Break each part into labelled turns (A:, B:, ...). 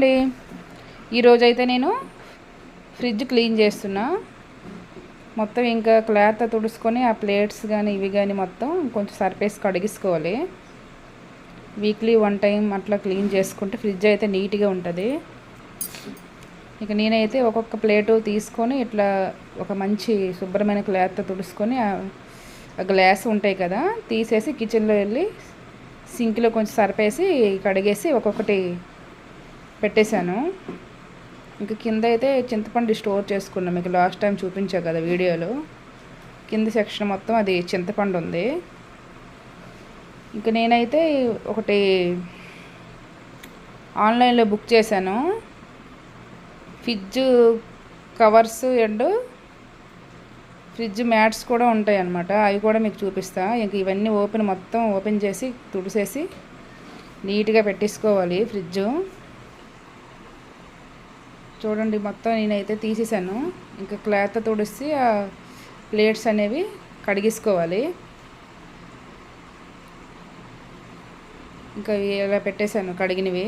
A: అండి ఈరోజైతే నేను ఫ్రిడ్జ్ క్లీన్ చేస్తున్నా. మొత్తం ఇంకా క్లాత్ తుడుచుకొని ఆ ప్లేట్స్ కానీ ఇవి కానీ మొత్తం కొంచెం సర్ఫేస్ కడిగించుకోవాలి వీక్లీ వన్ టైం అట్లా క్లీన్ చేసుకుంటే ఫ్రిడ్జ్ అయితే నీట్గా ఉంటుంది. ఇక నేనైతే ఒక్కొక్క ప్లేటు తీసుకొని ఇట్లా ఒక మంచి శుభ్రమైన క్లాత్ తుడుచుకొని ఆ గ్లాస్ ఉంటాయి కదా తీసేసి కిచెన్లో వెళ్ళి సింక్లో కొంచెం సర్పేసి కడిగేసి ఒక్కొక్కటి పెట్టేశాను. ఇంకా కింద అయితే చింతపండు స్టోర్ చేసుకున్నాం. మీకు లాస్ట్ టైం చూపించా కదా వీడియోలో. కింద సెక్షన్ మొత్తం అది చింతపండు ఉంది. ఇంకా నేనైతే ఒకటి ఆన్లైన్లో బుక్ చేశాను. Fridge covers and fridge mats కూడా ఉంటాయి అన్నమాట. అవి కూడా మీకు చూపిస్తా. ఇంక ఇవన్నీ ఓపెన్ మొత్తం ఓపెన్ చేసి తుడిసేసి నీట్గా పెట్టేసుకోవాలి ఫ్రిడ్జ్. చూడండి మొత్తం నేనైతే తీసేసాను. ఇంకా క్లాత్ తుడిసి ఆ ప్లేట్స్ అనేవి కడిగేసుకోవాలి. ఇంకా ఇలా పెట్టేశాను కడిగినవి.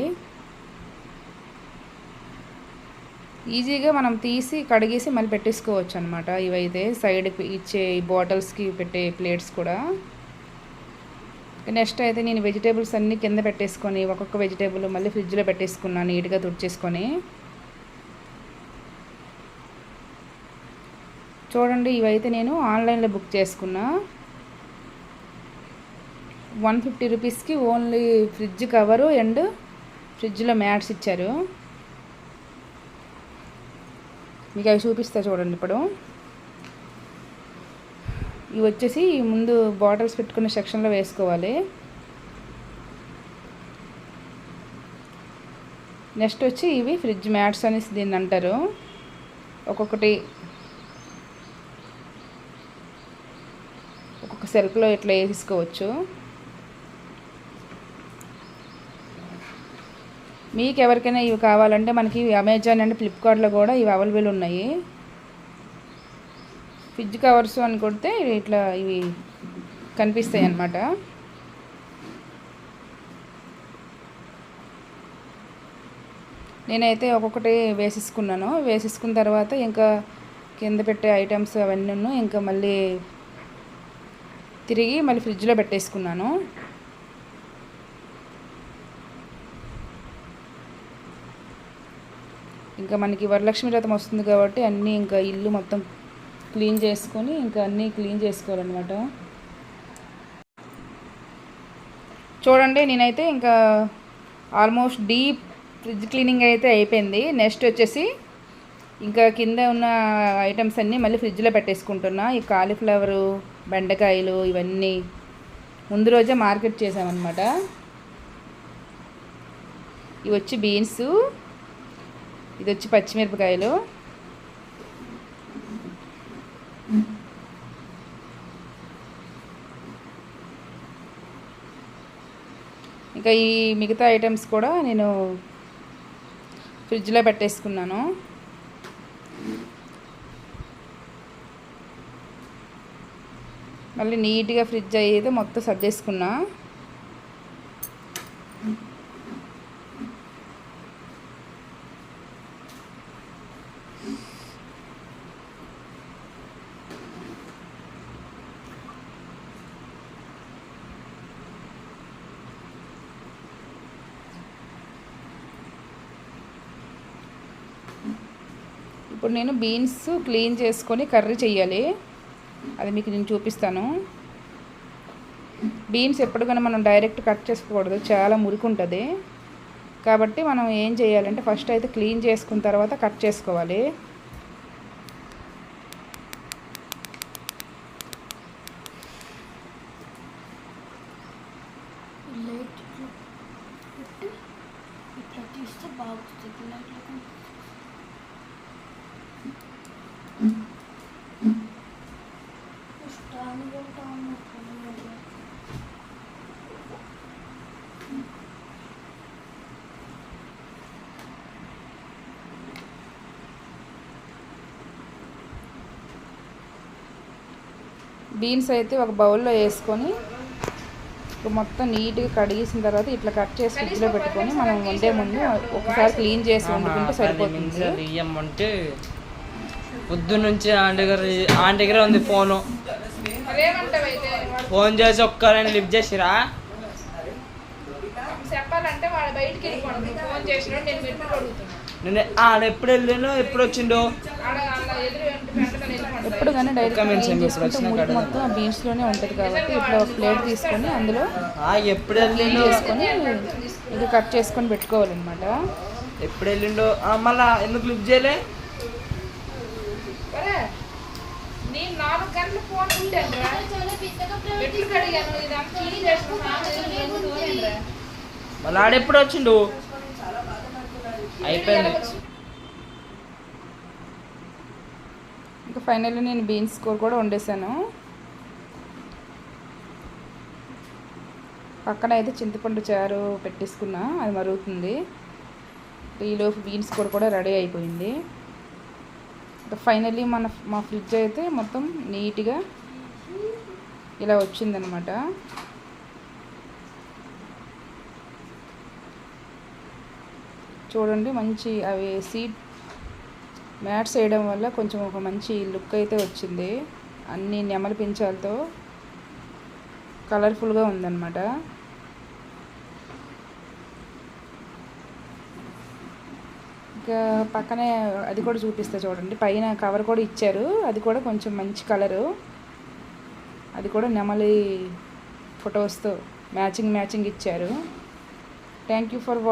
A: ఈజీగా మనం తీసి కడిగేసి మళ్ళీ పెట్టేసుకోవచ్చు అనమాట ఇవైతే సైడ్కి ఇచ్చే బాటిల్స్కి పెట్టే ప్లేట్స్ కూడా. నెక్స్ట్ అయితే నేను వెజిటేబుల్స్ అన్నీ కింద పెట్టేసుకొని ఒక్కొక్క వెజిటేబుల్ మళ్ళీ ఫ్రిడ్జ్లో పెట్టేసుకున్నాను నీట్గా తుడిచేసుకొని. చూడండి ఇవైతే నేను ఆన్లైన్లో బుక్ చేసుకున్నా. వన్ ఫిఫ్టీ రూపీస్కి ఓన్లీ ఫ్రిడ్జ్ కవరు అండ్ ఫ్రిడ్జ్లో మ్యాట్స్ ఇచ్చారు. మీకు అవి చూపిస్తా చూడండి ఇప్పుడు. ఇవి వచ్చేసి ముందు బాటిల్స్ పెట్టుకునే సెక్షన్లో వేసుకోవాలి. నెక్స్ట్ వచ్చి ఇవి ఫ్రిడ్జ్ మ్యాట్స్ అనేసి దీన్ని అంటారు. ఒక్కొక్కటి ఒక సెల్ఫ్లో ఇట్లా వేసుకోవచ్చు మీకు ఎవరికైనా ఇవి కావాలంటే మనకి అమెజాన్ అండ్ ఫ్లిప్కార్ట్లో కూడా ఇవి అవైలబుల్ ఉన్నాయి. ఫ్రిడ్జ్ కవర్స్ అని కొడితే ఇట్లా ఇవి కనిపిస్తాయి అన్నమాట. నేనైతే ఒక్కొక్కటి వేసేసుకున్నాను. వేసేసుకున్న తర్వాత ఇంకా కింద పెట్టే ఐటమ్స్ అవన్నీ ఇంకా మళ్ళీ తిరిగి మళ్ళీ ఫ్రిడ్జ్లో పెట్టేసుకున్నాను. ఇంకా మనకి వరలక్ష్మి వ్రతం వస్తుంది కాబట్టి అన్నీ ఇంకా ఇల్లు మొత్తం క్లీన్ చేసుకొని ఇంకా అన్నీ క్లీన్ చేసుకోవాలన్నమాట. చూడండి నేనైతే ఇంకా ఆల్మోస్ట్ డీప్ ఫ్రిడ్జ్ క్లీనింగ్ అయితే అయిపోయింది. నెక్స్ట్ వచ్చేసి ఇంకా కింద ఉన్న ఐటమ్స్ అన్నీ మళ్ళీ ఫ్రిడ్జ్లో పెట్టేసుకుంటున్నా. ఈ కాలీఫ్లవరు బెండకాయలు ఇవన్నీ ముందు రోజే మార్కెట్ చేసామన్నమాట ఇవి వచ్చి బీన్స్ ఇది వచ్చి పచ్చిమిరపకాయలు. ఇంకా ఈ మిగతా ఐటమ్స్ కూడా నేను ఫ్రిడ్జ్లో పెట్టేసుకున్నాను. మళ్ళీ నీట్గా ఫ్రిడ్జ్ అయితే మొత్తం సర్దేసుకున్నా ఇప్పుడు నేను బీన్స్ క్లీన్ చేసుకొని కర్రీ చేయాలి అది మీకు నేను చూపిస్తాను. బీన్స్ ఎప్పుడు కానీ మనం డైరెక్ట్ కట్ చేసుకోకూడదు. చాలా మురికి ఉంటుంది కాబట్టి మనం ఏం చేయాలంటే ఫస్ట్ అయితే క్లీన్ చేసుకున్న తర్వాత కట్ చేసుకోవాలి.
B: ఇట్లా తీస్తే బాగుంటుంది.
A: బీన్స్ అయితే ఒక బౌల్లో వేసుకొని మొత్తం నీట్గా కడిగేసిన తర్వాత ఇట్లా కట్ చేసి ఫ్రిడ్జ్లో పెట్టుకొని మనం వండే ముందు ఒకసారి క్లీన్ చేసి వండుకుంటే సరిపోతుంది
C: నిమిషాలు ఇయ్యమంటే పొద్దు నుంచి ఆంటీ దగ్గర ఆంటీ దగ్గర ఉంది ఫోను. ఫోన్ చేసి ఒక్కరైనా లిఫ్ట్ చేసిరా?
A: చెప్పాలంటే వాడు బయటికి వెళ్ళిపోండి. ఫోన్ చేసిన నేను మెట్టు అడుగుతున్నాను
C: నేను ఆడ ఎప్పుడు వెళ్ళాను ఎప్పుడు వచ్చిండో?
A: ఎప్పుడు కానీ డైరెక్ట్
C: ఇప్పుడు
A: మొత్తం ఆ బీన్స్లోనే ఉంటుంది కాబట్టి ఇట్లా ఒక ప్లేట్ తీసుకొని అందులో
C: ఆ, ఎప్పుడు వెళ్ళిండో?
A: చేసుకొని ఇది కట్ చేసుకొని పెట్టుకోవాలన్నమాట.
C: ఎప్పుడు వెళ్ళిండో? ఆ, మళ్ళా ఎందుకు లిఫ్ట్ చేయలే?
A: నేను నాలుగు గంటలు ఫోన్ ఉంటాను ఎట్లు కడిగాను? క్లీన్
C: మళ్ళీ ఆడెప్పుడు వచ్చిండు? అయిపోయింది.
A: ఇంకా ఫైనల్లీ నేను బీన్స్ కూర కూడా వండేసాను పక్కన అయితే చింతపండు చారు పెట్టేసుకున్నా అది మరుగుతుంది. ఈలోపు బీన్స్ కూర కూడా రెడీ అయిపోయింది. ఫైనల్లీ మన మా ఫ్రిడ్జ్ అయితే మొత్తం నీట్గా ఇలా వచ్చిందనమాట చూడండి మంచి అవి సీట్ మ్యాట్స్ వేయడం వల్ల కొంచెం ఒక మంచి లుక్ అయితే వచ్చింది. అన్ని నెమలి పించాలతో కలర్ఫుల్గా ఉందన్నమాట. పక్కనే అది కూడా చూపిస్తా చూడండి. పైన కవర్ కూడా ఇచ్చారు. అది కూడా కొంచెం మంచి కలరు అది కూడా నెమలి ఫొటోస్తో మ్యాచింగ్ మ్యాచింగ్ ఇచ్చారు. Thank you for watch